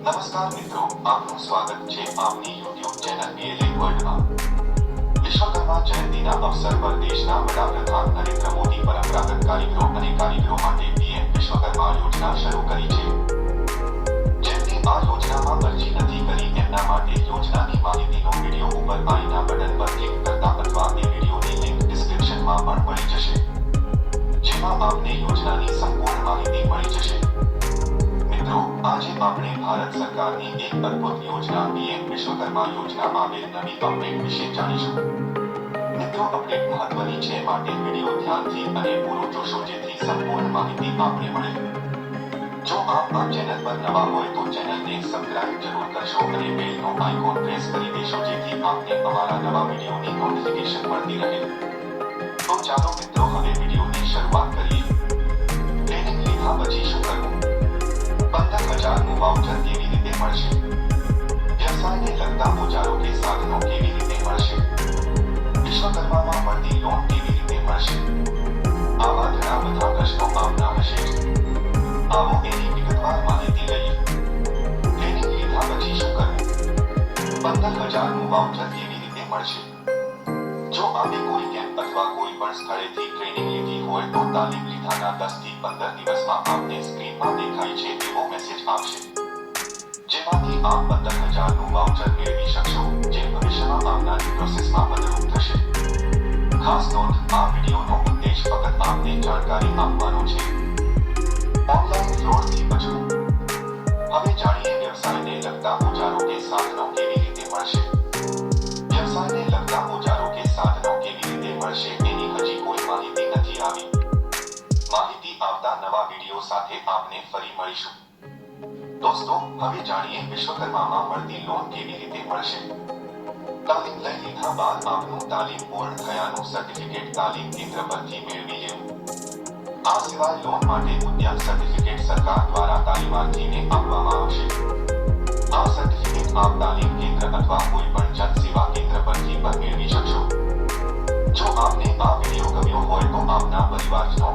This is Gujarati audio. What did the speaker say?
નમસ્કાર મિત્રો, આપનું સ્વાગત છે આપની યુટ્યુબ ચેનલ બીએલએ વર્લ્ડમાં વિશ્વકર્મા જયંતીના અવસર પર દેશના વડાપ્રધાન નરેન્દ્ર મોદી પરંપરાગત કારીગરો અને કારીગરો માટે પીએમ વિશ્વકર્મા યોજના શરૂ કરી છે. જેમની આ યોજનામાં અરજી નથી કરી તેમના માટે યોજનાની માહિતીનો વીડિયો ઉપર આઈના બટન પર ક્લિક કરતા અથવા તે વિડીયોની લિંક ડિસ્ક્રિપ્શનમાં પણ મળી જશે. જેમાં આપને યોજનાની સંપૂર્ણ માહિતી મળી જશે. મિત્રો આજે આપણે ભારત સરકારની એક અદ્ભુત યોજના પીએમ વિશ્વકર્મા યોજના આવેલ નવી અપડેટ વિશે જાણીશું મિત્રો અપડેટ મહત્વની છે માટે વીડિયો ધ્યાનથી અને પૂરો જોશો જેથી સંપૂર્ણ માહિતી આપને મળે. જો આપ આ ચેનલ પર નવા હોય તો ચેનલને સબસ્ક્રાઇબ જરૂર કરશો અને બેલનો આઇકોન પ્રેસ કરી દેશો જેથી આપને અમારા નવા વિડીયોની નોટિફિકેશન મળતી રહે તો ચાલો મિત્રો હવે વિડીયોની શરૂઆત કરીએ હજારનું વાઉચર કેવી રીતે મળશે વ્યવસાયને લગતા ઓજારો કે સાધનો કેવી રીતે મળશે વિશ્વકર્મામાં મળતી લોન કેવી રીતે મળશે આવા ઘણા બધા પ્રશ્નો આપના હશે જ. આવો એની વિગતવાર માહિતી લઈએ ટ્રેનિંગ લીધા પછી શું કરવું પંદર હજારનું વાઉચર કેવી રીતે મળશે જો આપે કોઈ કેમ્પ અથવા કોઈ પણ સ્થળેથી ટ્રેનિંગ લીધી હોય તો તાલીમ લીધાના દસથી પંદર દિવસમાં આપને સ્ક્રીનમાં દેખાય છે એવો મેસેજ આવશે જેમાંથી આપ પંદર હજારનું શકશો જે ભવિષ્યમાં આવનારી પ્રોસેસમાં મદદરૂપ ખાસ નોંધ આ વિડીયોનો ઉદ્દેશ જાણકારી આપવાનો છે ઓનલાઈન ફ્રોડથી વ્યવસાયને લગતા ઓજારો કે સાધનો કેવી રીતે મળશે વ્યવસાયને લગતા ઓજારો કે સાધનો કેવી રીતે મળશે તેની હજી કોઈ માહિતી નથી આવી માહિતી આવતા નવા વીડિયો સાથે આપને ફરી મળીશું દોસ્તો, હવે જાણીએ વિશ્વકર્મામાં મળતી લોન કેવી રીતે મળશે. તાલીમ લઈ લીધા બાદ આપનું તાલીમ પૂર્ણ થયાનું સર્ટિફિકેટ તાલીમ કેન્દ્ર પરથી મેળવી લેવું આ સિવાય લોન માટે ઉદ્યાન સર્ટિફિકેટ સરકાર દ્વારા તાલીમાર્થીને આપવામાં આવશે. આ સર્ટિફિકેટ આપ તાલીમ કેન્દ્ર અથવા કોઈ પણ જન સેવા કેન્દ્ર પરથી પણ મેળવી શકશો. જો આપને આ વીડિયો ગમ્યો હોય તો આપના પરિવારજનો